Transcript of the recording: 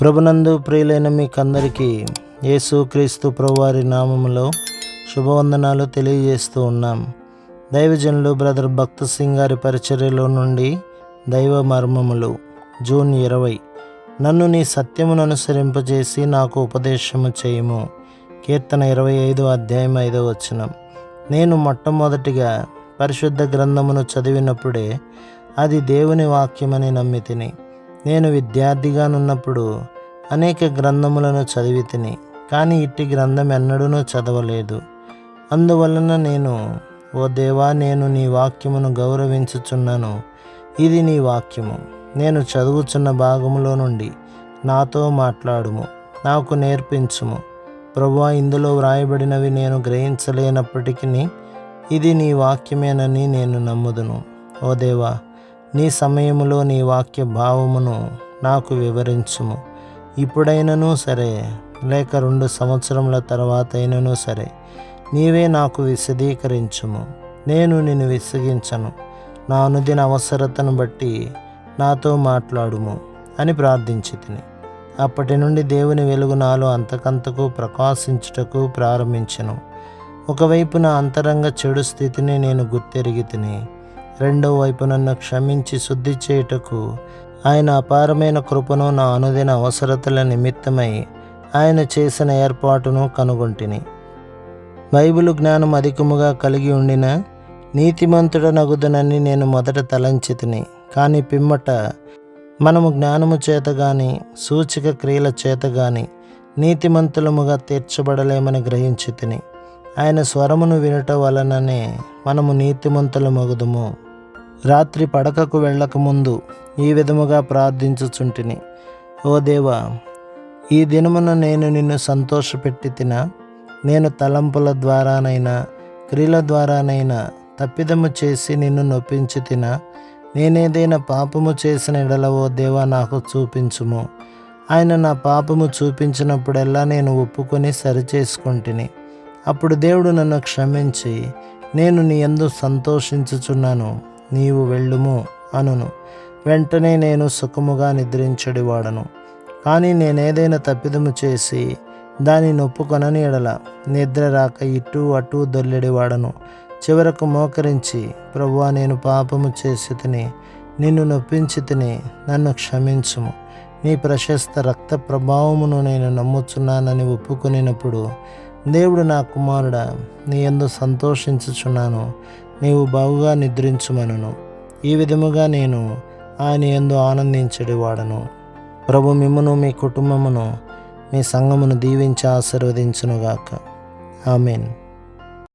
ప్రభునందు ప్రియులైన మీకందరికీ యేసుక్రీస్తు ప్రభువారి నామములో శుభవందనాలు తెలియజేస్తూ ఉన్నాం. దైవజనులు బ్రదర్ భక్త సింగ్ గారి పరిచర్యలో నుండి దైవ మర్మములు జూన్ ఇరవై. నన్ను నీ సత్యమును అనుసరింపజేసి నాకు ఉపదేశము చేయము. కీర్తన ఇరవై ఐదు అధ్యాయం ఐదో వచనం. నేను మొట్టమొదటిగా పరిశుద్ధ గ్రంథమును చదివినప్పుడే అది దేవుని వాక్యమని నమ్మి తిని నేను విద్యార్థిగానున్నప్పుడు అనేక గ్రంథములను చదివి తిని కానీ ఇట్టి గ్రంథం ఎన్నడూనూ చదవలేదు. అందువలన నేను ఓ దేవా నేను నీ వాక్యమును గౌరవించుచున్నాను. ఇది నీ వాక్యము. నేను చదువుచున్న భాగములో నుండి నాతో మాట్లాడుము నాకు నేర్పించుము. ప్రభు ఇందులో వ్రాయబడినవి నేను గ్రహించలేనప్పటికీ ఇది నీ వాక్యమేనని నేను నమ్ముదును. ఓ దేవా నీ సమయములో నీ వాక్య భావమును నాకు వివరించుము. ఇప్పుడైనను సరే లేక రెండు సంవత్సరముల తర్వాత అయినను సరే నీవే నాకు విశదీకరించుము. నేను నిన్ను విసిగించను నా అనుదిన అవసరతను బట్టి నాతో మాట్లాడుము అని ప్రార్థించి తిని అప్పటి నుండి దేవుని వెలుగు నాలో అంతకంతకు ప్రకాశించుటకు ప్రారంభించను. ఒకవైపు నా అంతరంగ చెడు స్థితిని నేను గుర్తెరిగి తిని రెండో వైపు నన్ను క్షమించి శుద్ధి చేయుటకు ఆయన అపారమైన కృపను నా అనుదిన అవసరతల నిమిత్తమై ఆయన చేసిన ఏర్పాటును కనుగొంటిని. బైబిల్ జ్ఞానం అధికముగా కలిగి ఉండిన నీతిమంతుడ నగుదునని నేను మొదట తలంచితిని. కానీ పిమ్మట మనము జ్ఞానము చేత గాని సూచిక క్రియల చేత గాని నీతిమంతులముగా తీర్చబడలేమని గ్రహించితిని. ఆయన స్వరమును వినట వలననే మనము నీతిమంతుల మగుదుము రాత్రి పడకకు వెళ్ళకముందు ఈ విధముగా ప్రార్థించుచుంటిని. ఓ దేవా ఈ దినమున నేను నిన్ను సంతోషపెట్టి తిన నేను తలంపుల ద్వారానైనా క్రియల ద్వారానైనా తప్పిదము చేసి నిన్ను నొప్పించి తిన నేనేదైనా పాపము చేసిన ఎడల ఓ దేవా నాకు చూపించుము. ఆయన నా పాపము చూపించినప్పుడెల్లా నేను ఒప్పుకొని సరిచేసుకుంటుని. అప్పుడు దేవుడు నన్ను క్షమించి నేను నీ ఎందు సంతోషించుచున్నాను. నీవు వెళ్ళుము అనును. వెంటనే నేను సుఖముగా నిద్రించడివాడను. కానీ నేనేదైనా తప్పిదము చేసి దాన్ని నొప్పుకొనని ఎడల నిద్ర రాక ఇటు అటు దొల్లెడివాడను. చివరకు మోకరించి ప్రభువా నేను పాపము చేసి తిని నిన్ను నొప్పించి తిని నన్ను క్షమించుము. నీ ప్రశస్త రక్త ప్రభావమును నేను నమ్ముచున్నానని ఒప్పుకునేటప్పుడు దేవుడు నా కుమారుడ నీ ఎందు సంతోషించుచున్నాను. నీవు బాగుగా నిద్రించుమనను. ఈ విధముగా నేను ఆయన ఎందు ఆనందించడివాడను. ప్రభు మిమ్మను మీ కుటుంబమును మీ సంఘమును దీవించి ఆశీర్వదించునుగాక. ఆమెన్.